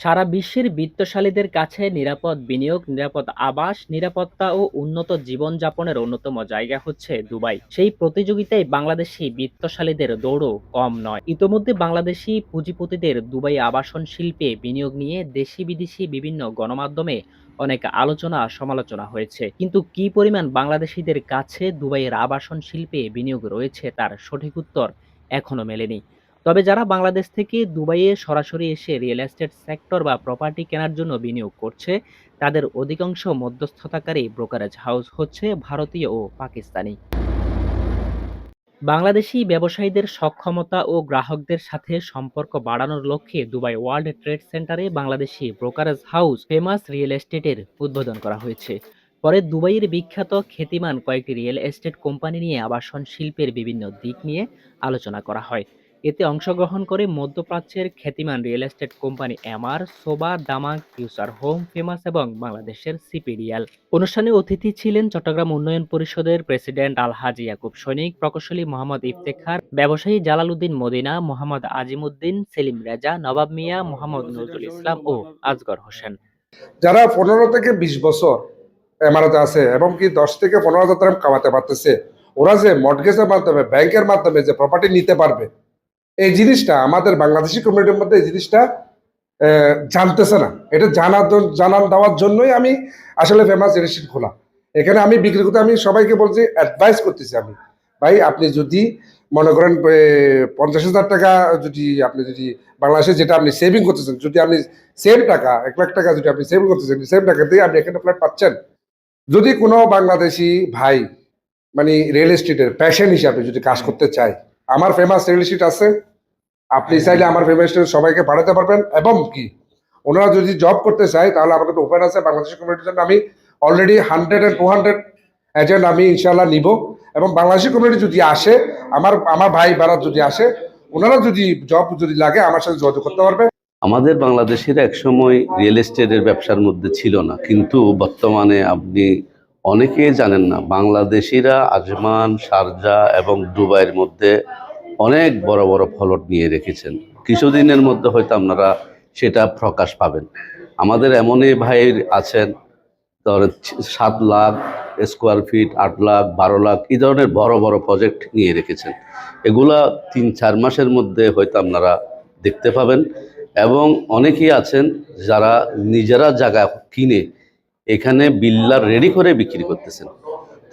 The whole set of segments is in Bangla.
সারা বিশ্বের বিত্তশালীদের কাছে নিরাপদ বিনিয়োগ, নিরাপদ আবাস, নিরাপত্তা ও উন্নত জীবনযাপনের অন্যতম জায়গা হচ্ছে দুবাই। সেই প্রতিযোগিতায় বাংলাদেশি বিত্তশালীদের দৌড়ও কম নয়। ইতোমধ্যে বাংলাদেশি পুঁজিপতিদের দুবাই আবাসন শিল্পে বিনিয়োগ নিয়ে দেশি-বিদেশি বিভিন্ন গণমাধ্যমে অনেক আলোচনা সমালোচনা হয়েছে। কিন্তু কি পরিমাণ বাংলাদেশিদের কাছে দুবাইয়ের আবাসন শিল্পে বিনিয়োগ রয়েছে তার সঠিক উত্তর এখনও মেলেনি। তবে যারা বাংলাদেশ থেকে দুবাইয়ে সরাসরি এসে রিয়েল এস্টেট সেক্টর বা প্রপার্টি কেনার জন্য বিনিয়োগ করছে, তাদের অধিকাংশ মধ্যস্থতাকারী ব্রোকারেজ হাউস হচ্ছে ভারতীয় ও পাকিস্তানি। বাংলাদেশি ব্যবসায়ীদের সক্ষমতা ও গ্রাহকদের সাথে সম্পর্ক বাড়ানোর লক্ষ্যে দুবাই ওয়ার্ল্ড ট্রেড সেন্টারে Bangladeshi brokerage house Famous real এস্টেটের উদ্বোধন করা হয়েছে। পরে দুবাইয়ের বিখ্যাত খ্যাতিমান কয়েকটি রিয়েল এস্টেট কোম্পানি নিয়ে আবাসন শিল্পের বিভিন্ন দিক নিয়ে আলোচনা করা হয়। এতে অংশগ্রহণ করে মধ্যপ্রাচ্যের খ্যাতিমান real estate company Emaar, Sobha, Damac, Future Home, Famous এবং বাংলাদেশের সিপিডিএল। অনুষ্ঠানে অতিথি ছিলেন চট্টগ্রাম উন্নয়ন পরিষদের প্রেসিডেন্ট আলহাজি ইয়াকুব সৈনিক, প্রকৌশলী মোহাম্মদ ইফতেখার, ব্যবসায়ী জালালউদ্দিন মদিনা, মোহাম্মদ আজিমউদ্দিন, সেলিম রেজা, নবাব মিয়া, মোহাম্মদ নজরুল ইসলাম ও আজগর হোসেন। যারা পনেরো থেকে বিশ বছর এমারতে আছে এবং কি দশ থেকে পনেরো হাজার টাকা কামাতে পারতেছে ওরা যে মর্টগেজের মাধ্যমে ব্যাংকের মাধ্যমে যে প্রপার্টি নিতে পারবে এই জিনিসটা আমাদের বাংলাদেশি কমিউনিটির মধ্যে এই জিনিসটা জানতেছে না। এটা জানার জানান দেওয়ার জন্যই আমি আসলে ফেমাস ইনস্টিটিউট খোলা। এখানে আমি বিক্রি করতে, আমি সবাইকে বলছি অ্যাডভাইস করতেছি আমি। ভাই, আপনি যদি মনে করেন পঞ্চাশ হাজার টাকা যদি আপনি যদি বাংলাদেশে যেটা আপনি সেভিং করতেছেন, যদি আপনি সেম টাকা, এক লাখ টাকা যদি আপনি সেভিং করতেছেন সেম টাকা দিয়ে আপনি এখানে ফ্ল্যাট পাচ্ছেন। যদি কোনো বাংলাদেশি ভাই মানে রিয়েল এস্টেটের প্যাশন হিসাবে যদি কাজ করতে চায়, আমার ফেমাস রিয়েল এস্টেট আছে আপনি চাইলে আমার ফেমাস সবাইকে পাঠাতে পারবেন, এবং কি? ওনারা যদি জব করতে চায়, তাহলে আমার কাছে ওপেন আছে, বাংলাদেশের কমিউনিটির জন্য আমি already hundred and two hundred agent আমি ইনশাল্লাহ নিব, এবং বাংলাদেশি কমিউনিটি যদি আসে, আমার আমার ভাই বারাত যদি আসে, ওনারা যদি জব যদি লাগে, আমার সাথে যোগাযোগ করতে পারবে। আমাদের বাংলাদেশের একসময় রিয়েল এস্টেটের ব্যবসার মধ্যে ছিল না, কিন্তু বর্তমানে আপনি অনেকে জানেন না, বাংলাদেশিরা আজমান, শারজা এবং দুবাইয়ের মধ্যে অনেক বড় বড় ফলট নিয়ে রেখেছেন। কিছুদিনের মধ্যে হয়তো আপনারা সেটা প্রকাশ পাবেন। আমাদের এমনই ভাই আছেন ধর সাত লাখ স্কোয়ার ফিট, আট লাখ, বারো লাখ, এই ধরনের বড় বড় প্রজেক্ট নিয়ে রেখেছেন। এগুলা তিন চার মাসের মধ্যে হয়তো আপনারা দেখতে পাবেন এবং অনেকেই আছেন যারা নিজেরা জায়গা কিনে এখানে বিল্লার রেডি করে বিক্রি করতেছেন।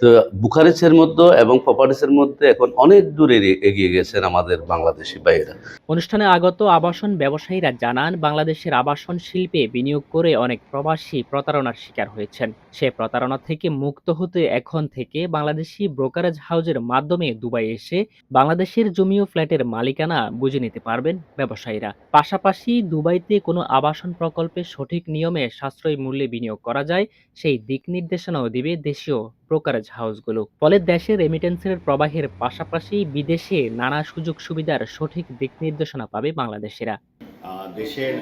তো বুখারেসের মধ্যে এবং প্রপার্টিসের মধ্যে এখন অনেক দূরে এগিয়ে- গেছেন আমাদের বাংলাদেশি ভাইয়েরা। অনুষ্ঠানে আগত আবাসন ব্যবসায়ীরা জানান, বাংলাদেশের আবাসন শিল্পে বিনিয়োগ করে অনেক প্রবাসী প্রতারণার শিকার হয়েছেন। সে প্রতারণা থেকে মুক্ত হতে এখন থেকে বাংলাদেশি ব্রোকারেজ হাউজের মাধ্যমে দুবাই এসে বাংলাদেশের জমি ও ফ্ল্যাটের মালিকানা বুঝে নিতে পারবেন ব্যবসায়ীরা। পাশাপাশি দুবাইতে কোনো আবাসন প্রকল্পে সঠিক নিয়মে সাশ্রয়ী মূল্যে বিনিয়োগ করা যায়, সেই দিক নির্দেশনাও দিবে দেশীয় ব্রোকারেজ হাউসগুলো। ফলে দেশে রেমিটেন্সের প্রবাহের পাশাপাশি বিদেশে নানা সুযোগ সুবিধার সঠিক দিক নির্দেশনা পাবে বাংলাদেশিরা। দেশের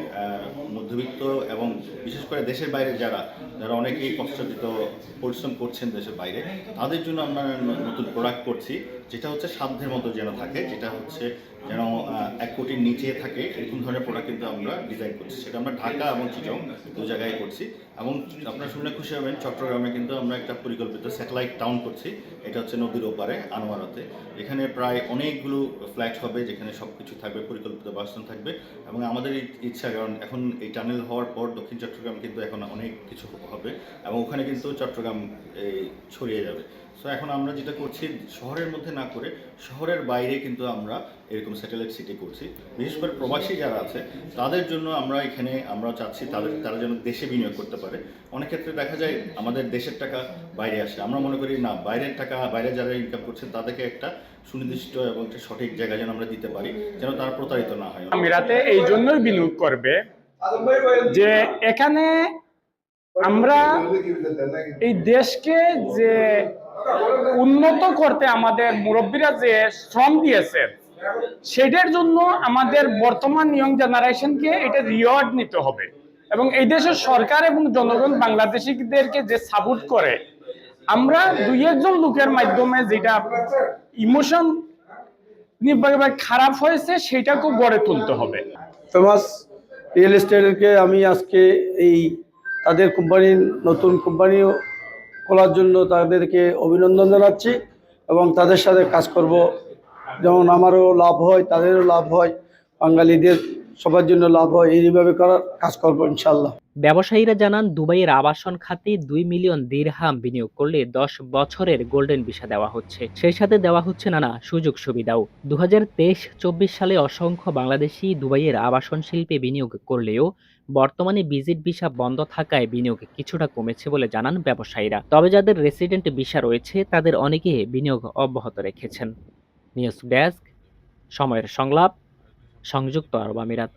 মধ্যবিত্ত এবং বিশেষ করে দেশের বাইরে যারা যারা অনেকেই কষ্টার্জিত পরিশ্রম করছেন দেশের বাইরে, তাদের জন্য আমরা নতুন প্রোডাক্ট করছি, যেটা হচ্ছে সাধ্যের মতো যেন থাকে, যেটা হচ্ছে যেন এক কোটির নিচে থাকে, এরকম ধরনের প্রোডাক্ট কিন্তু আমরা ডিজাইন করছি। সেটা আমরা ঢাকা এবং চিটং দু জায়গায় করছি। এবং আপনারা শুনে খুশি হবেন, চট্টগ্রামে কিন্তু আমরা একটা পরিকল্পিত স্যাটেলাইট টাউন করছি। এটা হচ্ছে নদীর ওপারে, আনোয়ারাতে। এখানে প্রায় অনেকগুলো ফ্ল্যাট হবে, যেখানে সব কিছু থাকবে, পরিকল্পিত বাসস্থান থাকবে। এবং আমাদের ইচ্ছা, কারণ এখন এই টানেল হওয়ার পর দক্ষিণ চট্টগ্রাম কিন্তু এখন অনেক কিছু হবে। এবং ওখানে কিন্তু চট্টগ্রাম, এই, ছড়িয়ে যাবে। সো এখন আমরা যেটা করছি, শহরের মধ্যে না করে শহরের বাইরে কিন্তু আমরা এরকম স্যাটেলাইট সিটি করছি। বিশেষ করে প্রবাসী যারা আছে, তাদের জন্য আমরা এখানে আমরা চাচ্ছি তাদের, তারা যেন দেশে বিনিয়োগ করতে পারে। অনেক ক্ষেত্রে দেখা যায় আমাদের দেশের টাকা বাইরে আসে। আমরা মনে করি, না, বাইরের টাকা, বাইরে যারা ইনকাম করছেন তাদেরকে একটা সুনির্দিষ্ট এবং একটা সঠিক জায়গা যেন আমরা দিতে পারি, যেন তারা প্রতারিত না হয়। আমিরাতে এই জন্যই বিনিয়োগ করবে যে এখানে আমরা এই দেশকে যে উন্নত করতে আমাদের মুরব্বীরা যে শ্রম দিয়েছে, সেটার জন্য আমাদের বর্তমান ইয়ং জেনারেশনকে এটা রিওয়ার্ড নিতে হবে। এবং এই দেশের সরকার এবং জনগণ বাংলাদেশিদেরকে যে সাপোর্ট করে, আমরা দুই একজন লোকের মাধ্যমে যেটা ইমোশন খারাপ হয়েছে, সেটাকেও গড়ে তুলতে হবে। ফেমাস রিয়েল এস্টেটকে আমি আজকে এই তাদের কোম্পানির নতুন কোম্পানি খোলার জন্য তাদেরকে অভিনন্দন জানাচ্ছি এবং তাদের সাথে কাজ করব। যেমন আমারও লাভ হয়, তাদেরও লাভ হয়। বাঙালিদের সবার জন্য লাভ হয়, এইভাবে করার কাজ করব ইনশাল্লাহ ব্যবসায়ীরা জানান, দুবাইয়ের আবাসন খাতে দুই মিলিয়ন দিরহাম বিনিয়োগ করলে দশ বছরের গোল্ডেন ভিসা দেওয়া হচ্ছে। সেই সাথে দেওয়া হচ্ছে নানা সুযোগ সুবিধাও। দু হাজার সালে অসংখ্য বাংলাদেশি দুবাইয়ের আবাসন শিল্পে বিনিয়োগ করলেও বর্তমানে ভিজিট ভিসা বন্ধ থাকায় বিনিয়োগ কিছুটা কমেছে বলে জানান ব্যবসায়ীরা। তবে যাদের রেসিডেন্ট ভিসা রয়েছে, তাদের অনেকে বিনিয়োগ অব্যাহত রেখেছেন। নিউজ ডেস্ক, সময়ের সংলাপ। সংযুক্ত আরব আমিরাত।